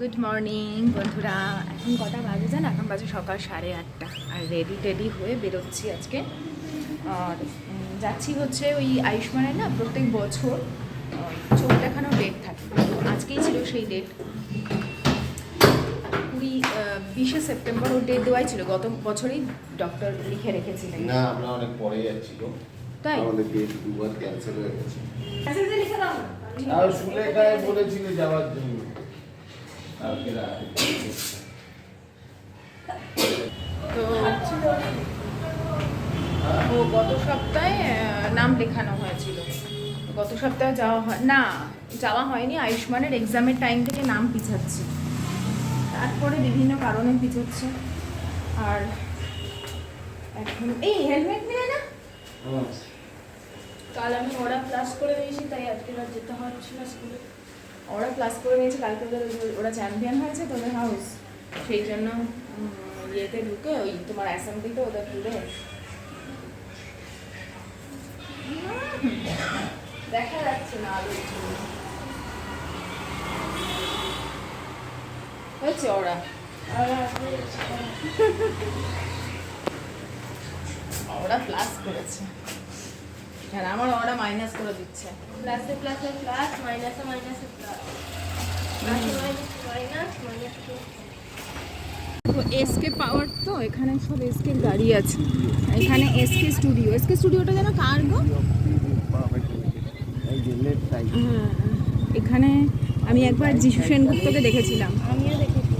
Good morning বন্ধুরা। এখন কটা বাজে জান? এখন বাজে সকাল সাড়ে আটটা। আর রেডি টেডি হয়ে বেরোচ্ছি আজকে। আর যাচ্ছি হচ্ছে ওই আয়ুষ্মানের না প্রত্যেক বছর চোখ দেখানোর ডেট থাকে। আজকেই ছিল সেই ডেট কুড়ি বিশে সেপ্টেম্বর ওর ডেট দেওয়াই ছিল। গত বছরই ডক্টর লিখে রেখেছিলেন। না আমরা অনেক পরে যাচ্ছি গো তাই? আমাদের ডেট দুবার ক্যান্সেল হয়ে গেছে। আর সুলেখায় বলেছিলে যাওয়ার জন্য। তো ও গত সপ্তাহে নাম লেখানো হয়েছিল। গত সপ্তাহে যাওয়া হয় না যাওয়া হয়নি। আয়ুষ্মানের এক্সামের টাইম থেকে নাম পিছাচ্ছে। তারপরে বিভিন্ন কারণে পিছাচ্ছে। আর এখন এই হেলমেট নিয়ে না? কাল আমি ওরা ক্লাস করে দিয়েছি তাই আজকে আর যেতে হচ্ছে না স্কুলে ওরা ক্লাস করে নিয়েছে কালকে ওদের ওরা চ্যাম্পিয়ন হয়েছে তোদের হাউস সেই জন্য ইয়েতে ঢুকে ওই তোমার অ্যাসেম্বলিতে ওদের তুলে দেখা যাচ্ছে না। হয়েছে ওরা। ওরা প্লাস করেছে। আর আমার ওরা মাইনাস করে দিচ্ছে। প্লাসে প্লাসে প্লাস মাইনাসে মাইনাসে প্লাস প্লাসে মাইনাস মাইনাস মাইনাসে এসকে পাওয়ার তো এখানে সব এসকে গাড়ি আছে। এখানে এসকে স্টুডিও এসকে স্টুডিওটা যেন কার গো? এখানে আমি একবার যিশু সেনগুপ্তকে দেখেছিলাম। আমিও দেখেছি।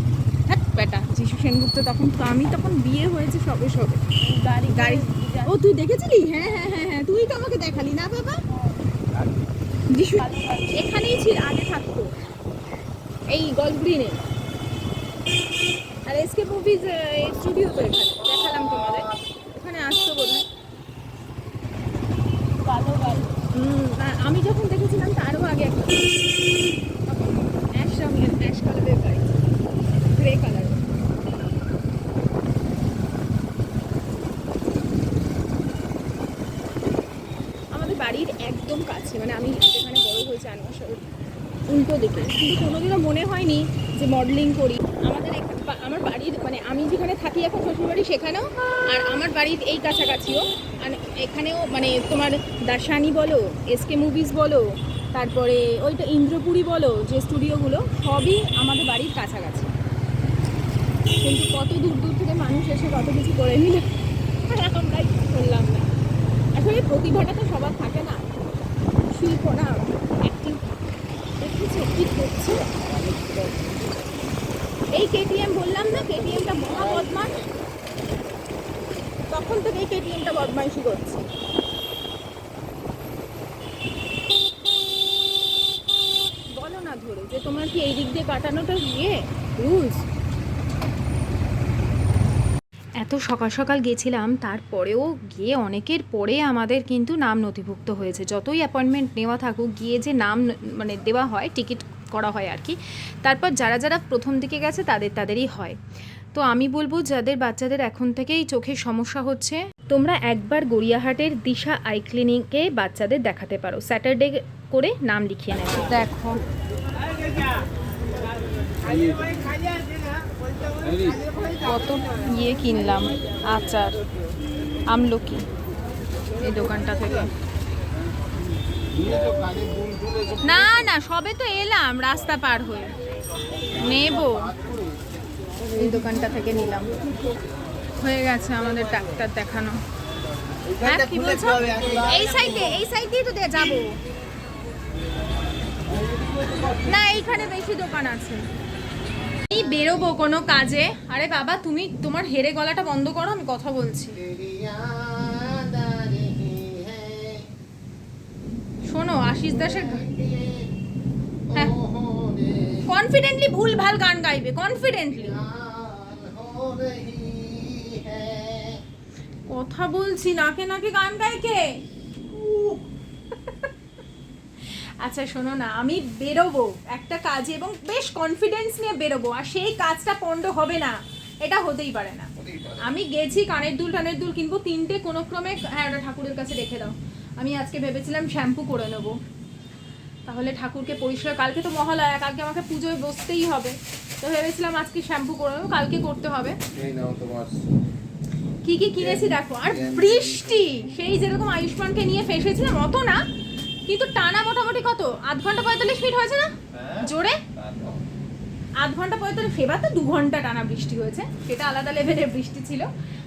হ্যাঁ বেটা যিশু সেনগুপ্ত তখন তো আমি তখন বিয়ে হয়েছে সবে সবে। গাড়ি গাড়ি ও তুই দেখেছিলি? হ্যাঁ হ্যাঁ হ্যাঁ। তুই তো আমাকে দেখালি না বাবা? যিশু এখানেই ছিল আগে থাকতো। এই গল্ফ গ্রিনে আর এসকে মুভিজ স্টুডিও তো এখানে। দেখালাম তোমাদের। ওখানে আসতো বোধ হয় কালো গাড়ি হুম, না, আমি যখন দেখেছিলাম তারও আগে একটা। অ্যাশ রঙের অ্যাশ কালারের গাড়ি। গ্রে কালার আমাদের বাড়ির একদম কাছে মানে আমি যেখানে বড় হয়েছে আনোয়ার উল্টো দিকে। কিন্তু কোনোদিনও মনে হয়নি যে মডেলিং করি। আমাদের আমার বাড়ির মানে আমি যেখানে থাকি এখন শ্বশুরবাড়ি সেখানেও, আর আমার বাড়ির এই কাছাকাছিও। আর এখানেও মানে তোমার দাসানি বলো এসকে মুভিজ বলো, তারপরে ওইটা ইন্দ্রপুরি বলো, যে স্টুডিওগুলো সবই আমাদের বাড়ির কাছাকাছি। কিন্তু কত দূর দূর থেকে মানুষ এসে কত কিছু করে নিল, আর আমরা কিছু করলাম না। আসলে প্রতিভাটা তো সবার থাকে না। শিল্প না দেখেছ? করছে? এই কেটিএম বললাম না কেটিএমটা মহা বদমাস তখন থেকে এই কেটিএমটা বদমাইশি করছে। বলো না ধরে যে তোমার কি এই দিক দিয়ে কাটানোটা ইয়ে? রুলস? এত সকাল সকাল গেছিলাম, তারপরেও গিয়ে অনেকের পরে আমাদের কিন্তু নাম নথিভুক্ত হয়েছে। যতই অ্যাপয়েন্টমেন্ট নেওয়া থাকুক, গিয়ে যে নাম মানে দেওয়া হয় টিকিট করা হয় আর কি, তারপর যারা যারা প্রথম দিকে গেছে, তাদের তাদেরই হয়। তো আমি বলব, যাদের বাচ্চাদের এখন থেকেই চোখের সমস্যা হচ্ছে, তোমরা একবার গড়িয়াহাটের দিশা আই ক্লিনিকে বাচ্চাদের দেখাতে পারো। স্যাটারডে করে নাম লিখিয়ে নেবে। দেখো। কত ইয়ে কিনলাম? আচার, আমলকি। এই দোকানটা থেকে। না না, সবে তো এলাম, রাস্তা পার হয়ে। নেব। এই দোকানটা থেকে নিলাম। হয়ে গেছে আমাদের ডাক্তার দেখানো। হ্যাঁ এই এই সাইডেই না, এইখানে বেশি দোকান আছে। এই বেরোবো কোনো কাজে? আরে বাবা, তুমি তোমার হেরে গলাটা বন্ধ করো, আমি কথা বলছি। শোনো, আশিস দাসের হ্যাঁ। কনফিডেন্টলি ভুল ভালো গান গাইবে কনফিডেন্টলি কথা বলছি, নাকে নাকে গান গায় কে? আচ্ছা শোনো না আমি বেরোবো একটা কাজে এবং বেশ কনফিডেন্স নিয়ে বেরোবো আর সেই কাজটা পণ্ড হবে না। এটা হতেই পারে না। আমি গেছি কানের দুল টানের দুল কিনবো তিনটে কোনো ক্রমে হ্যাঁ ওটা ঠাকুরের কাছে রেখে দাও। আমি আজকে ভেবেছিলাম শ্যাম্পু করে নেব। তাহলে ঠাকুরকে পরিষ্কার কালকে তো মহালয়া কালকে আমাকে পুজোয় বসতেই হবে। তো ভেবেছিলাম আজকে শ্যাম্পু করে নেব, কালকে করতে হবে। কি কি কিনেছি দেখো আর বৃষ্টি সেই যেরকম আয়ুষ্মানকে নিয়ে ফেসেছিলাম অত না। কিন্তু টানা মোটামুটি কত? আধ ঘণ্টা পঁয়তাল্লিশ মিনিট হয়েছে না? জোরে? আধ ঘণ্টা পঁয়তাল্লিশ সেবার তো দু ঘণ্টা টানা বৃষ্টি হয়েছে। সেটা আলাদা লেভেলের বৃষ্টি ছিল।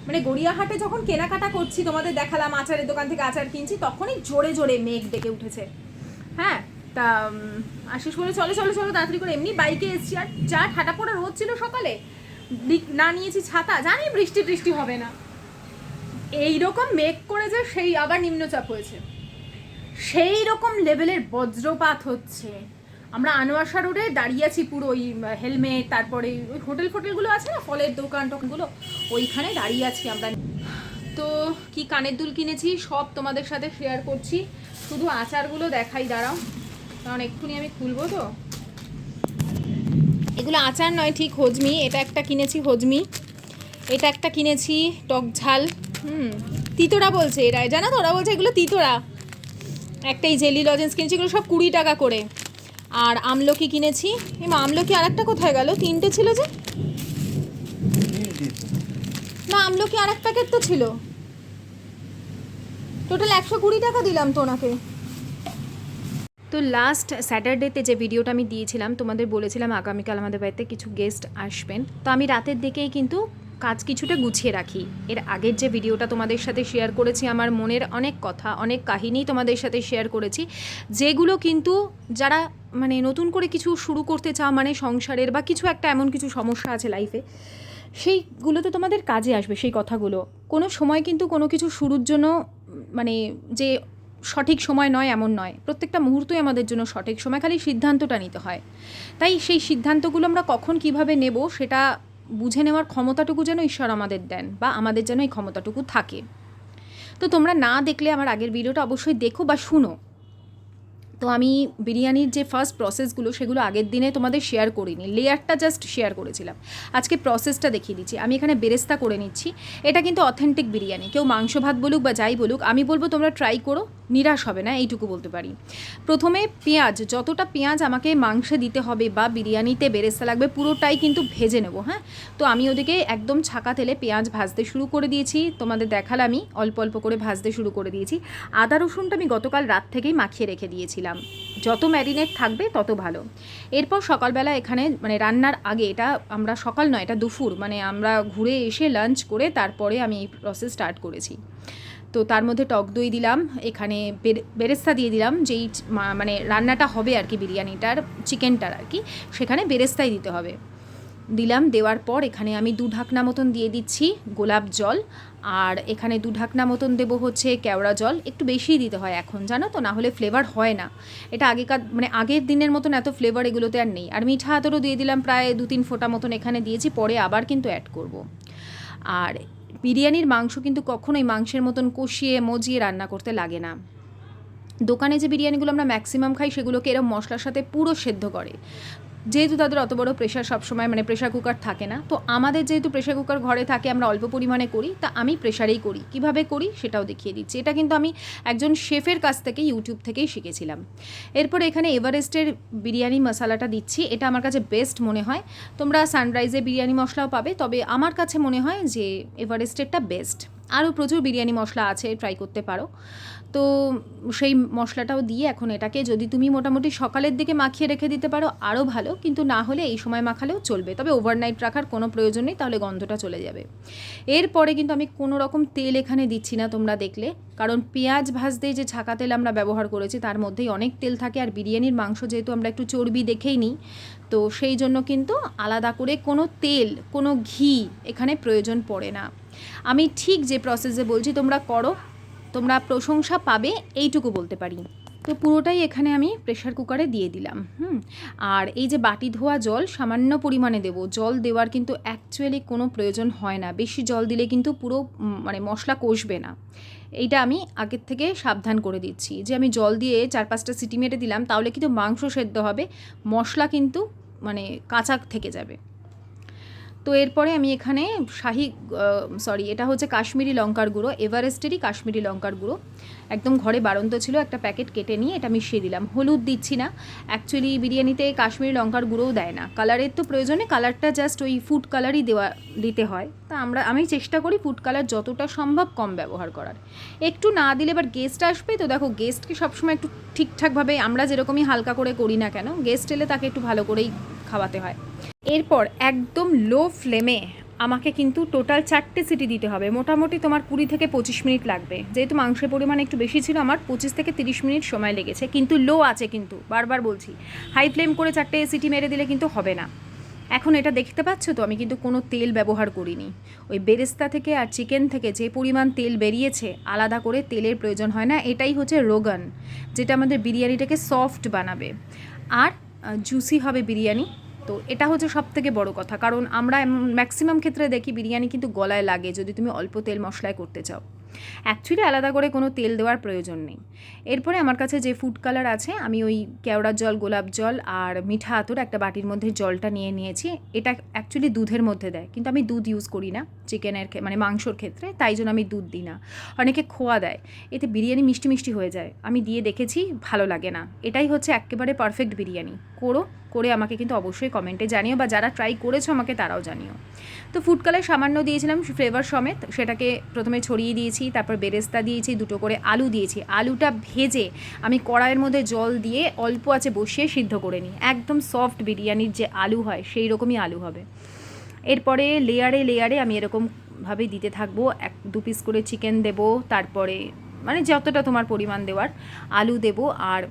মানে গড়িয়াহাটে যখন কেনাকাটা করছি তোমাদের দেখালাম আচারের দোকান থেকে আচার কিনছি তখনই জোরে জোরে মেঘ ডেকে উঠেছে। হ্যাঁ তা আশিস বলে চলো চলো চলো তাড়াতাড়ি করে। এমনি বাইকে এসছি। আর যা ঠাটা পড়া রোদ ছিল সকালে না নিয়েছি ছাতা জানি বৃষ্টি বৃষ্টি হবে না। এই রকম মেঘ করে যে সেই আবার নিম্নচাপ হয়েছে। সেই রকম লেভেলের বজ্রপাত হচ্ছে। আমরা আনোয়াশা রোডে দাঁড়িয়ে আছি পুরো ওই হেলমেট তারপরে ওই হোটেল ফোটেলগুলো আছে না, ফলের দোকান টোকানগুলো ওইখানে দাঁড়িয়ে আছি আমরা। তো কি কানের দুল কিনেছি, সব তোমাদের সাথে শেয়ার করছি। শুধু আচারগুলো দেখাই, দাঁড়াও। কারণ এক্ষুনি আমি খুলবো তো। এগুলো আচার নয়, ঠিক হজমি। এটা একটা কিনেছি হজমি। এটা একটা কিনেছি টক ঝাল। হুম তিতোরা বলছে এরা। জানো তো, ওরা বলছে এগুলো তিতোরা একটাই জেলি লজেন্স কিনেছি, এগুলো সব কুড়ি টাকা করে। আর আমলকি কিনেছি। এমা, আমলকি আরেকটা কোথায় গেল? তিনটে ছিল যে? না, আমলকি আর এক প্যাকেট তো ছিল। টোটাল একশো কুড়ি টাকা দিলাম তো ওনাকে। তো লাস্ট স্যাটারডেতে যে ভিডিওটা আমি দিয়েছিলাম, তোমাদের বলেছিলাম আগামীকাল আমাদের বাড়িতে কিছু গেস্ট আসবেন। তো আমি রাতের দিকেই কিন্তু কাজ কিছুটা গুছিয়ে রাখি। এর আগের যে ভিডিওটা তোমাদের সাথে শেয়ার করেছি, আমার মনের অনেক কথা, অনেক কাহিনী তোমাদের সাথে শেয়ার করেছি, যেগুলো কিন্তু যারা মানে নতুন করে কিছু শুরু করতে চাও মানে সংসারের বা কিছু একটা এমন কিছু সমস্যা আছে লাইফে সেইগুলো তো তোমাদের কাজে আসবে, সেই কথাগুলো। কোনো সময় কিন্তু কোনো কিছু শুরুর জন্য মানে যে সঠিক সময় নয়, এমন নয়। প্রত্যেকটা মুহূর্তই আমাদের জন্য সঠিক সময়, খালি সিদ্ধান্তটা নিতে হয়। তাই সেই সিদ্ধান্তগুলো আমরা কখন কীভাবে নেব, সেটা বুঝে নেওয়ার ক্ষমতাটুকু যেন ঈশ্বর আমাদের দেন বা আমাদের যেন এই ক্ষমতাটুকু থাকে। তো তোমরা না দেখলে আমার আগের ভিডিওটা অবশ্যই দেখো বা শুনো। তো আমি বিরিয়ানির যে ফার্স্ট প্রসেসগুলো সেগুলো আগের দিনে তোমাদের শেয়ার করিনি। লেয়ারটা জাস্ট শেয়ার করেছিলাম। আজকে প্রসেসটা দেখিয়ে দিচ্ছি। আমি এখানে বেরেস্তা করে নিচ্ছি। এটা কিন্তু অথেন্টিক বিরিয়ানি। কেউ মাংস, ভাত বলুক বা যাই বলুক, আমি বলব তোমরা ট্রাই করো, নিরাশ হবে না, এইটুকু বলতে পারি। প্রথমে পেঁয়াজ, যতটা পেঁয়াজ আমাকে মাংসে দিতে হবে বা বিরিয়ানিতে বেরেস্তা লাগবে, পুরোটাই কিন্তু ভেজে নেব হ্যাঁ? তো আমি ওদিকে একদম ছাকা তেলে পেঁয়াজ ভাজতে শুরু করে দিয়েছি। তোমাদের দেখালামই, অল্প অল্প করে ভাজতে শুরু করে দিয়েছি। আদা রসুনটা আমি গতকাল রাত থেকেই মাখিয়ে রেখে দিয়েছিলাম। যত ম্যারিনেট থাকবে, তত ভালো। এরপর সকালবেলা এখানে মানে রান্নার আগে এটা আমরা সকাল নয়, এটা দুপুর মানে আমরা ঘুরে এসে লাঞ্চ করে তারপরে আমি এই প্রসেস স্টার্ট করেছি। তো তার মধ্যে টক দই দিলাম, এখানে বেরেস্তা দিয়ে দিলাম, যেই মানে রান্নাটা হবে আর কি বিরিয়ানিটার চিকেনটার আর কি, সেখানে বেরেস্তাই দিতে হবে। দিলাম, দেওয়ার পর এখানে আমি দু ঢাকনা মতন দিয়ে দিচ্ছি গোলাপ জল। আর এখানে দু ঢাকনা মতন দেবো হচ্ছে কেওড়া জল। একটু বেশিই দিতে হয় এখন, জানো তো? না হলে ফ্লেভার হয় না। এটা আগেকার মানে আগের দিনের মতন এত ফ্লেভার এগুলোতে আর নেই। আর মিঠা আতরও দিয়ে দিলাম প্রায় দু তিন ফোঁটা মতন এখানে দিয়েছি, পরে আবার কিন্তু অ্যাড করব। আর বিরিয়ানির মাংস কিন্তু কখনোই মাংসের মতন কষিয়ে মজিয়ে রান্না করতে লাগে না। দোকানে যে বিরিয়ানিগুলো আমরা ম্যাক্সিমাম খাই, সেগুলোকে এরম মশলার সাথে পুরো সেদ্ধ করে। যেহেতু তাদের অত বড় প্রেশার সবসময় মানে প্রেশার কুকার থাকে না, তো আমাদের যেহেতু প্রেশার কুকার ঘরে থাকে, আমরা অল্প পরিমাণে করি, তা আমি প্রেশারেই করি। কীভাবে করি সেটাও দেখিয়ে দিচ্ছি। এটা কিন্তু আমি একজন শেফের কাছ থেকে ইউটিউব থেকেই শিখেছিলাম। এরপর এখানে এভারেস্টের বিরিয়ানি মশলাটা দিচ্ছি। এটা আমার কাছে বেস্ট মনে হয়। তোমরা সানরাইজে বিরিয়ানি মশলাও পাবে, তবে আমার কাছে মনে হয় যে এভারেস্টেরটা বেস্ট আরও প্রচুর বিরিয়ানি মশলা আছে ট্রাই করতে পারো। তো সেই মশলাটাও দিয়ে এখন এটাকে যদি তুমি মোটামুটি সকালের দিকে মাখিয়ে রেখে দিতে পারো আরও ভালো। কিন্তু না হলে এই সময় মাখালেও চলবে। তবে ওভারনাইট রাখার কোনো প্রয়োজন নেই, তাহলে গন্ধটা চলে যাবে। এরপরে কিন্তু আমি কোনো রকম তেল এখানে দিচ্ছি না তোমরা দেখলে। কারণ পেঁয়াজ ভাজতে যে ছাকা তেল আমরা ব্যবহার করেছি, তার মধ্যেই অনেক তেল থাকে। আর বিরিয়ানির মাংস যেহেতু আমরা একটু চর্বি দেখেই নিই, তো সেই জন্য কিন্তু আলাদা করে কোনো তেল, কোনো ঘি এখানে প্রয়োজন পড়ে না। আমি ঠিক যে প্রসেসে বলছি, তোমরা করো। তোমরা প্রশংসা পাবে, এইটুকু বলতে পারি। তো পুরোটাই এখানে আমি প্রেশার কুকারে দিয়ে দিলাম, হুম? আর এই যে বাটি ধোয়া জল, সামান্য পরিমাণে দেবো। জল দেওয়ার কিন্তু অ্যাকচুয়ালি কোনো প্রয়োজন হয় না। বেশি জল দিলে কিন্তু পুরো মানে মশলা কষবে না। এইটা আমি আগের থেকে সাবধান করে দিচ্ছি। যে আমি জল দিয়ে চার পাঁচটা সিটি মেরে দিলাম, তাহলে কিন্তু মাংস সেদ্ধ হবে, মশলা কিন্তু মানে কাঁচা থেকে যাবে। তো এরপরে আমি এখানে শাহি সরি এটা হচ্ছে কাশ্মীরি লঙ্কার গুঁড়ো, এভারেস্টেরই কাশ্মীরি লঙ্কার গুঁড়ো। একদম ঘরে বাড়ন্ত ছিল, একটা প্যাকেট কেটে নিয়ে এটা মিশিয়ে দিলাম। হলুদ দিচ্ছি না অ্যাকচুয়ালি বিরিয়ানিতে কাশ্মীরি লঙ্কার গুঁড়োও দেয় না। কালারের তো প্রয়োজনে কালারটা জাস্ট ওই ফুড কালারই দেওয়া, দিতে হয়। তা আমরা, আমি চেষ্টা করি ফুড কালার যতটা সম্ভব কম ব্যবহার করার। একটু না দিলে এবার গেস্ট আসবে, তো দেখো গেস্টকে সবসময় একটু ঠিকঠাকভাবে আমরা যেরকমই হালকা করে করি না কেন গেস্ট এলে তাকে একটু ভালো করেই খাওয়াতে হয়। এরপর একদম লো ফ্লেমে আমাকে কিন্তু টোটাল চারটে সিটি দিতে হবে। মোটামুটি তোমার কুড়ি থেকে পঁচিশ মিনিট লাগবে। যেহেতু মাংসের পরিমাণ একটু বেশি ছিল, আমার পঁচিশ থেকে তিরিশ মিনিট সময় লেগেছে। কিন্তু লো আছে কিন্তু, বারবার বলছি। হাই ফ্লেম করে চারটে সিটি মেরে দিলে কিন্তু হবে না। এখন এটা দেখতে পাচ্ছ তো, আমি কিন্তু কোনো তেল ব্যবহার করিনি। ওই বেরেস্তা থেকে আর চিকেন থেকে যে পরিমাণ তেল বেরিয়েছে, আলাদা করে তেলের প্রয়োজন হয় না। এটাই হচ্ছে রোগান, যেটা আমাদের বিরিয়ানিটাকে সফট বানাবে। আর জুসি হবে বিরিয়ানি। তো এটা হচ্ছে সব থেকে বড় কথা। কারণ আমরা ম্যাক্সিমাম ক্ষেত্রে দেখি বিরিয়ানি কিন্তু গলায় লাগে যদি তুমি অল্প তেল মশলায় করতে চাও। অ্যাকচুয়ালি আলাদা করে কোনো তেল দেওয়ার প্রয়োজন নেই। এরপরে আমার কাছে যে ফুড কালার আছে, আমি ওই কেওড়ার জল, গোলাপ জল আর মিঠা আতর একটা বাটির মধ্যে জলটা নিয়ে নিয়েছি। এটা অ্যাকচুয়ালি দুধের মধ্যে দেয়, কিন্তু আমি দুধ ইউজ করি না চিকেনের মানে মাংসর ক্ষেত্রে, তাই জন্য আমি দুধ দিই না। অনেকে খোয়া দেয়, এতে বিরিয়ানি মিষ্টি মিষ্টি হয়ে যায়। আমি দিয়ে দেখেছি, ভালো লাগে না। এটাই হচ্ছে একেবারে পারফেক্ট বিরিয়ানি। করো করে আমাকে কিন্তু অবশ্যই কমেন্টে জানিও বা যারা ট্রাই করেছ আমাকে তারাও জানিও। তো ফুড কালার সামান্য দিয়েছিলাম ফ্লেভার সমেত, সেটাকে প্রথমে ছড়িয়ে দিয়েছি, তারপর বেরেস্তা দিয়েছি, দুটো করে আলু দিয়েছি। আলুটা ভেজে আমি কড়াইয়ের মধ্যে জল দিয়ে অল্প আছে বসিয়ে সিদ্ধ করে নিই। একদম সফট বিরিয়ানির যে আলু হয়, সেই রকমই আলু হবে। এরপরে লেয়ারে লেয়ারে আমি এরকমভাবে দিতে থাকব, এক দু পিস করে চিকেন দেবো, তারপরে মানে যতটা তোমার পরিমাণ দেওয়ার আলু দেবো, আর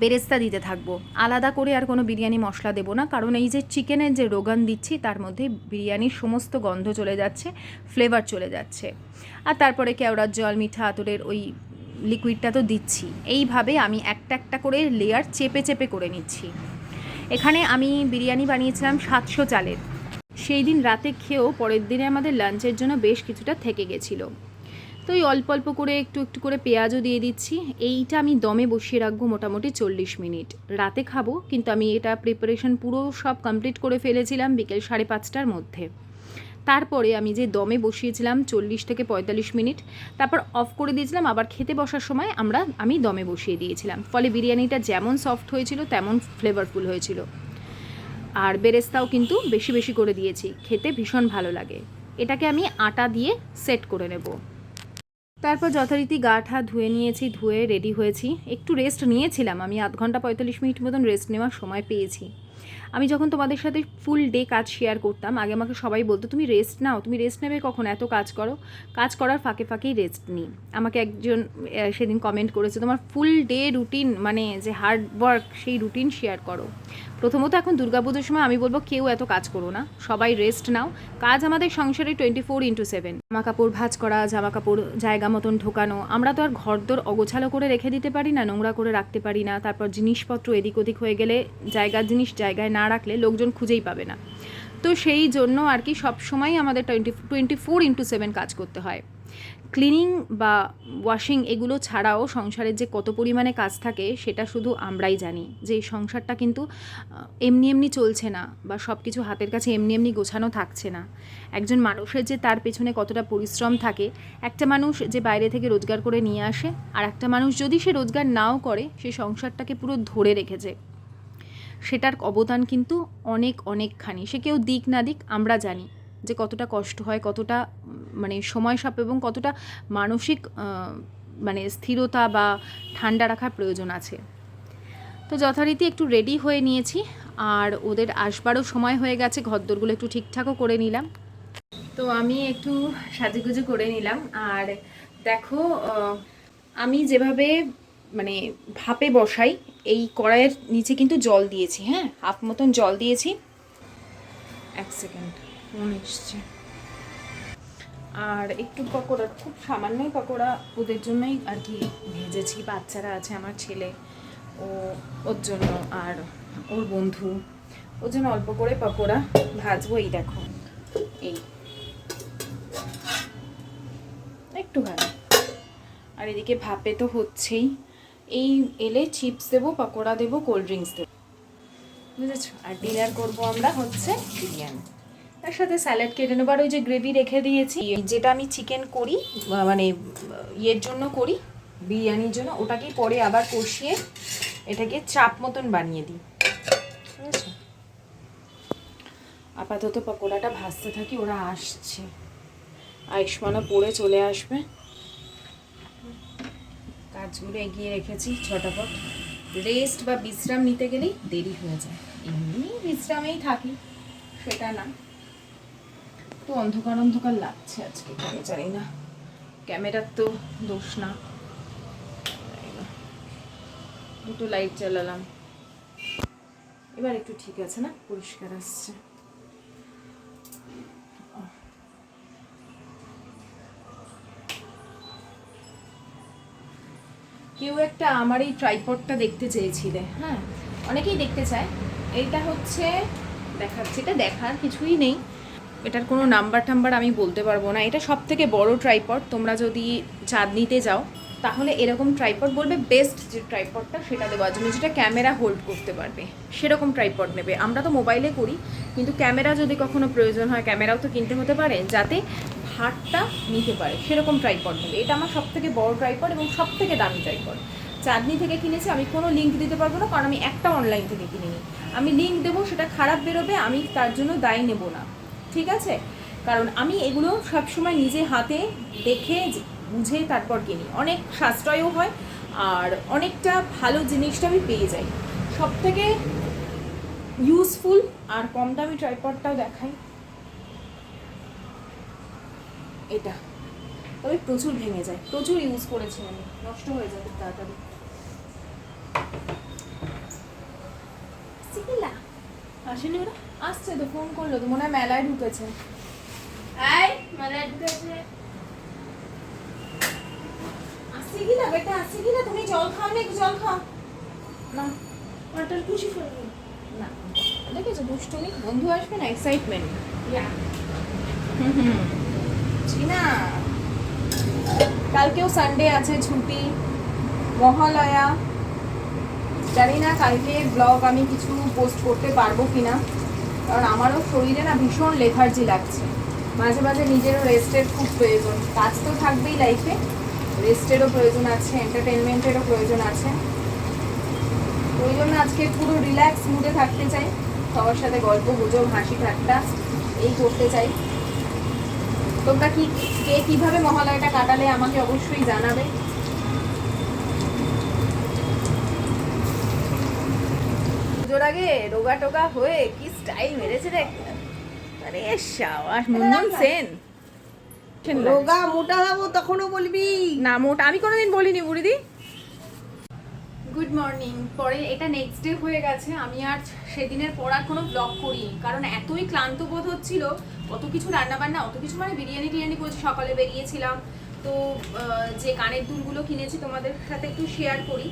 বেরেস্তা দিতে থাকব। আলাদা করে আর কোনো বিরিয়ানি মশলা দেবো না। কারণ এই যে চিকেনের যে রোগান দিচ্ছি, তার মধ্যে বিরিয়ানির সমস্ত গন্ধ চলে যাচ্ছে, ফ্লেভার চলে যাচ্ছে। আর তারপরে কেওড়ার জল, মিঠা আতরের ওই লিকুইডটা তো দিচ্ছি। এইভাবে আমি একটা একটা করে লেয়ার চেপে চেপে করে নিচ্ছি। এখানে আমি বিরিয়ানি বানিয়েছিলাম সাতশো চালের। সেই দিন রাতে খেয়েও পরের দিনে আমাদের লাঞ্চের জন্য বেশ কিছুটা থেকে গেছিল। তো এই অল্প অল্প করে একটু একটু করে পেঁয়াজও দিয়ে দিচ্ছি। এইটা আমি দমে বসিয়ে রাখব মোটামুটি চল্লিশ মিনিট। রাতে খাব, কিন্তু আমি এটা প্রিপারেশন পুরো সব কমপ্লিট করে ফেলেছিলাম বিকেল সাড়ে পাঁচটার মধ্যে। তারপরে আমি যে দমে বসিয়েছিলাম চল্লিশ থেকে পঁয়তাল্লিশ মিনিট, তারপর অফ করে দিয়েছিলাম, আবার খেতে বসার সময় আমরা, আমি দমে বসিয়ে দিয়েছিলাম। ফলে বিরিয়ানিটা যেমন সফট হয়েছিল, তেমন ফ্লেভারফুল হয়েছিল। আর বেরেস্তাও কিন্তু বেশি বেশি করে দিয়েছি, খেতে ভীষণ ভালো লাগে। এটাকে আমি আটা দিয়ে সেট করে নেব। তারপর যথারীতি গা ঠা ধুয়ে নিয়েছি, ধুয়ে রেডি হয়েছি। একটু রেস্ট নিয়েছিলাম আমি, আধ ঘণ্টা পঁয়তাল্লিশ মিনিট মতন রেস্ট নেওয়ার সময় পেয়েছি। আমি যখন তোমাদের সাথে ফুল ডে কাজ শেয়ার করতাম, আগে আমাকে সবাই বলতো, তুমি রেস্ট নাও, তুমি রেস্ট নেবে কখন? এত কাজ করো। কাজ করার ফাঁকে ফাঁকেই রেস্ট নিই আমাকে একজন সেদিন কমেন্ট করেছে, তোমার ফুল ডে রুটিন মানে যে হার্ড ওয়ার্ক সেই রুটিন শেয়ার করো। প্রথমত এখন দুর্গাপুজোর সময় আমি বলব কেউ এত কাজ করো না। সবাই রেস্ট নাও। কাজ আমাদের সংসারে টোয়েন্টি ফোর ইন্টু সেভেন জামা কাপড় ভাঁজ করা, জামা কাপড় জায়গা মতন ঢোকানো, আমরা তো আর ঘরদোর অগোছালো করে রেখে দিতে পারি না, নোংরা করে রাখতে পারি না, তারপর জিনিসপত্র এদিক ওদিক হয়ে গেলে জায়গার জিনিস জায়গায় না রাখলে লোকজন খুঁজেই পাবে না। তো সেই জন্য আর কি সবসময় আমাদের twenty twenty four into seven কাজ করতে হয়। ক্লিনিং বা ওয়াশিং এগুলো ছাড়াও সংসারের যে কত পরিমাণে কাজ থাকে, সেটা শুধু আমরাই জানি। যে এই সংসারটা কিন্তু এমনি এমনি চলছে না বা সব কিছু হাতের কাছে এমনি এমনি গোছানো থাকছে না। একজন মানুষের যে তার পেছনে কতটা পরিশ্রম থাকে, একটা মানুষ যে বাইরে থেকে রোজগার করে নিয়ে আসে, আর একটা মানুষ যদি সে রোজগার নাও করে, সে সংসারটাকে পুরো ধরে রেখেছে। সেটার অবদান কিন্তু অনেক, অনেকখানি। সে কেউ দিক না দিক, আমরা জানি। যে কতটা কষ্ট হয়, কতটা মানে সময় সাপ, এবং কতটা মানসিক মানে স্থিরতা বা ঠান্ডা রাখার প্রয়োজন আছে। তো যথারীতি একটু রেডি হয়ে নিয়েছি, আর ওদের আসবারও সময় হয়ে গেছে, ঘরদোরগুলো একটু ঠিকঠাকও করে নিলাম। তো আমি একটু সাজুগুজু করে নিলাম, আর দেখো আমি যেভাবে মানে ভাপে বসাই, এই কড়াইয়ের নিচে কিন্তু জল দিয়েছি হ্যাঁ? হাফ মতন জল দিয়েছি। এক সেকেন্ড ফোন এসছে আর একটু পকোড়া, খুব সামান্যই পকোড়া ওদের জন্যই আর কি ভেজেছি। বাচ্চারা আছে, আমার ছেলে, ও, ওর জন্য আর ওর বন্ধু। ওর জন্য অল্প করে পকোড়া ভাজবো, এই দেখো। এই। একটু ভালো আর এদিকে ভাপে তো হচ্ছেই। এই এলে চিপস দেবো, পকোড়া দেবো, কোল্ড ড্রিঙ্কস দেবো। বুঝেছ? আর ডিনার করব আমরা হচ্ছে বিরিয়ানি। তার সাথে স্যালাড কেটে নেব। আর ওই যে গ্রেভি রেখে দিয়েছি যেটা আমি চিকেন করি মানে ইয়ের জন্য করি, বিরিয়ানির জন্য, ওটাকেই পরে আবার কষিয়ে এটাকে চাপ মতন বানিয়ে দিই। ঠিক আছে আপাতত পকোড়াটা ভাজতে থাকি, ওরা আসছে। আয়ুষ্মানও পড়ে চলে আসবে। কাজগুলো এগিয়ে রেখেছি, ছটাপট। রেস্ট বা বিশ্রাম নিতে গেলেই দেরি হয়ে যায়। এমনি বিশ্রামেই থাকি, সেটা না। তো অন্ধকার অন্ধকার লাগছে আজকে, কেন জানি না। ক্যামেরার তো দোষ না। দুটো লাইট জ্বালালাম। এবার একটু ঠিক আছে না? পরিষ্কার আসছে। কেউ একটা আমার এই ট্রাইপডটা দেখতে চেয়েছিলে হ্যাঁ? অনেকেই দেখতে চায়। এইটা হচ্ছে, দেখাচ্ছে, এটা দেখার কিছুই নেই। এটার কোনো নাম্বার টাম্বার আমি বলতে পারব না। এটা সব থেকে বড় ট্রাইপড তোমরা যদি চাঁদনিতে যাও, তাহলে এরকম ট্রাইপড বলবে বেস্ট যে ট্রাইপডটা সেটা দেওয়ার জন্য যেটা ক্যামেরা হোল্ড করতে পারবে, সেরকম ট্রাইপড নেবে। আমরা তো মোবাইলে করি, কিন্তু ক্যামেরা যদি কখনো প্রয়োজন হয় ক্যামেরাও তো কিনতে হতে পারে, যাতে ভাতটা নিতে পারে। সেরকম ট্রাইপড নেবে। এটা আমার সব থেকে বড় ট্রাইপড এবং সব থেকে দামি ট্রাইপড চাঁদনি থেকে কিনেছি, আমি কোনো লিঙ্ক দিতে পারব না, কারণ আমি একটা অনলাইন থেকে কিনিনি। আমি লিঙ্ক দেবো, সেটা খারাপ বেরোবে, আমি তার জন্য দায় নেব না। ঠিক আছে? কারণ আমি এগুলো সবসময় নিজে হাতে দেখে বুঝে তারপর কিনি। অনেক সাশ্রয়ও হয় আর অনেকটা ভালো জিনিসটা আমি পেয়ে যাই। সব থেকে ইউজফুল আর কম দামি ট্রাইপডটাও দেখাই। এটা। তবে প্রচুর ভেঙে যায়। প্রচুর ইউজ করেছি আমি। নষ্ট হয়ে যায় খুব তাড়াতাড়ি। আসেনি ওরা? আসছে তো ফোন করল তো মনে হয় মেলায় ঢুকেছে। আই মানে ঢুকেছে। আসছে কি না বেটা? আসছে কি না? তুমি জল খাও না জল খাও। না। ওটার খুশি করব না। দেখেছ দুষ্টুমি বন্ধু আসবে না এক্সাইটমেন্ট ইয়া না কালকেও সানডে আছে ছুটি। মহালয়া। জানি না কালকে ব্লগ আমি কিছু পোস্ট করতে পারব কিনা। কারণ আমারও শরীরে না ভীষণ লেথার্জি লাগছে। মাঝে মাঝে নিজেরও রেস্টের খুব প্রয়োজন। কাজ তো থাকবেই লাইফে রেস্টেরও প্রয়োজন আছে এন্টারটেনমেন্টেরও প্রয়োজন আছে। ওই জন্য আজকে পুরো রিল্যাক্স মুডে থাকতে চাই। সবার সাথে গল্প, গুজব, হাসি, ঠাট্টা এই করতে চাই। তোমরা কি, কে কীভাবে মহালয়াটা কাটালে আমাকে অবশ্যই জানাবে। পুজোর আগে রোগা টোগা হয়ে কি স্টাইল মেরেছে রে আরে সাবাস মুনমুন সেন। রোগা মোটা হব তখনও বলবি। না মোট আমি কোনোদিন বলিনি বুড়িদি। গুড মর্নিং পরে এটা নেক্সট ডে হয়ে গেছে। আমি আর সেদিনের পর আর কোনো ব্লগ করি কারণ এতই ক্লান্ত বোধ হচ্ছিল অত কিছু রান্না বান্না অত কিছু মানে বিরিয়ানি টিরিয়ানি করেছি সকালে বেরিয়েছিলাম। তো আহ, যে কানের দুলগুলো কিনেছি তোমাদের সাথে একটু শেয়ার করি।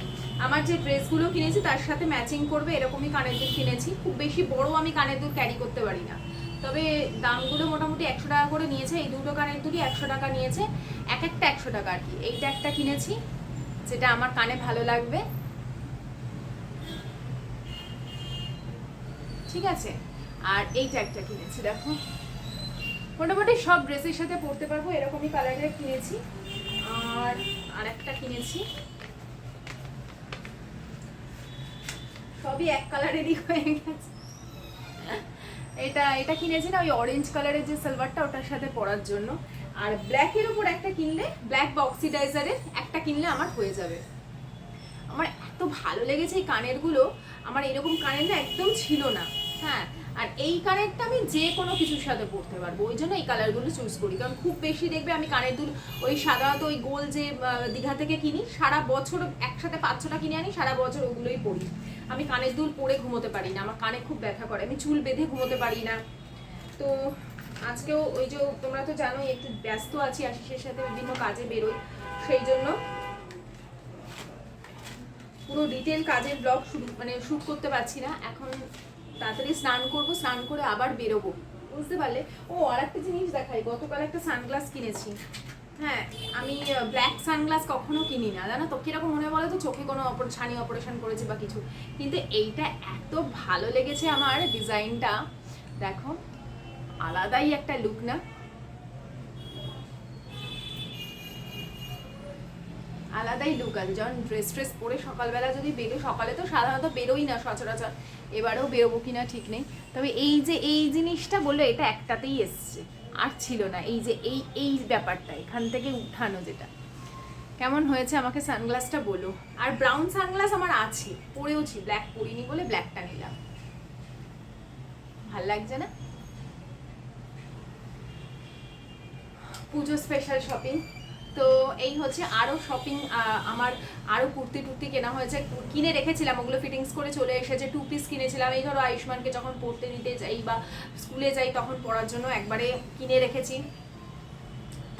আমার যে ড্রেসগুলো কিনেছি, তার সাথে ম্যাচিং করবে, এরকমই কানের দুল কিনেছি। খুব বেশি বড় আমি কানের দুল ক্যারি করতে পারি না। তবে দামগুলো মোটামুটি একশো টাকা করে নিয়েছে, এই দুটো কানের দুলই একশো টাকা নিয়েছে। এক একটা একশো টাকা আর কি। এইটা একটা কিনেছি, যেটা আমার কানে ভালো লাগবে। ঠিক আছে? আর এইটা একটা কিনেছি, দেখো। মোটামুটি সব ড্রেসের সাথে পরতে পারব, এরকমই কালারের কিনেছি। আর আর একটা কিনেছি। সবই এক কালারেরই হয়ে গেছে। এটা এটা কিনেছি না, ওই অরেঞ্জ কালারের যে সালোয়ারটা ওটার সাথে পরার জন্য। আর ব্ল্যাকের উপর একটা কিনলে ব্ল্যাক বা অক্সিডাইজারের একটা কিনলে আমার হয়ে যাবে। আমার এত ভালো লেগেছে এই কানেরগুলো। আমার এরকম কানের না একদম ছিল না। হ্যাঁ আর এই কানেরটা আমি যে কোনো কিছুর সাথে পরতে পারব, ওই জন্য এই কালারগুলো চুজ করি। কারণ খুব বেশি দেখবে আমি কানের দুল, ওই সাধারণত ওই গোল যে দীঘা থেকে কিনি, সারা বছর একসাথে পাঁচ ছটা কিনে আনি, সারা বছর ওগুলোই পরি। আমি কানের দুল পরে ঘুমোতে পারি না, আমার কানে খুব ব্যথা করে, আমি চুল বেঁধে ঘুমোতে পারি না। তো আজকেও ওই যে, তোমরা তো জানোই, একটু ব্যস্ত আছি, আশিসের সাথে বিভিন্ন কাজে বেরোই, সেই জন্য পুরো ডিটেল কাজের ব্লগ শুরু মানে শ্যুট করতে পারছি না। এখন তাড়াতাড়ি স্নান করব, স্নান করে আবার বেরোবো। বুঝতে পারলে? ও আর একটা জিনিস দেখাই, গতকাল একটা সানগ্লাস কিনেছি। হ্যাঁ আমি ব্ল্যাক সানগ্লাস কখনো কিনি না, জানো তো? কীরকম মনে বলো তো? চোখে কোনো ছানি অপারেশন করেছে বা কিছু। কিন্তু এইটা এত ভালো লেগেছে আমার ডিজাইনটা। দেখো, আলাদাই একটা লুক না? আলাদাই লুক আছে। যখন ড্রেস ট্রেস পরে সকালবেলা যদি বেরো সকালে তো সাধারণত বেরোই না সচরাচর। এবারেও বেরোবো কি না ঠিক নেই। তবে এই যে, এই জিনিসটা বলল, এটা একটাতেই এসছে। আর ছিল না। এই যে, এই এই ব্যাপারটা, এখান থেকে উঠানো যেটা। কেমন হয়েছে আমাকে সানগ্লাসটা বলো? আর ব্রাউন সানগ্লাস আমার আছে, পরেওছি। ব্ল্যাক পরিনি বলে ব্ল্যাকটা নিলাম। ভালো লাগছে না? পুজো স্পেশাল শপিং তো এই হচ্ছে আরও শপিং আমার আরও কুর্তি টুর্তি কেনা হয়েছে। কিনে রেখেছিলাম, ওগুলো ফিটিংস করে চলে এসেছে। টু পিস কিনেছিলাম। এই ধরো আয়ুষ্মানকে যখন পড়তে নিতে যাই বা স্কুলে যাই তখন পড়ার জন্য একবারে কিনে রেখেছি।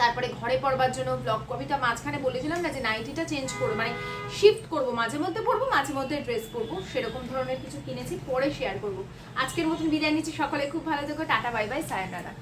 তারপরে ঘরে পড়বার জন্য ব্লগ কবিতা মাঝখানে বলেছিলাম না যে নাইটিটা চেঞ্জ করব মানে শিফট করব, মাঝে মধ্যে পরবো, মাঝে মধ্যে ড্রেস পরবো, সেরকম ধরনের কিছু কিনেছি, পরে শেয়ার করব। আজকের মতন বিদায় নিচ্ছি, সকলে খুব ভালো থেকো, টাটা বাই বাই সায়নারা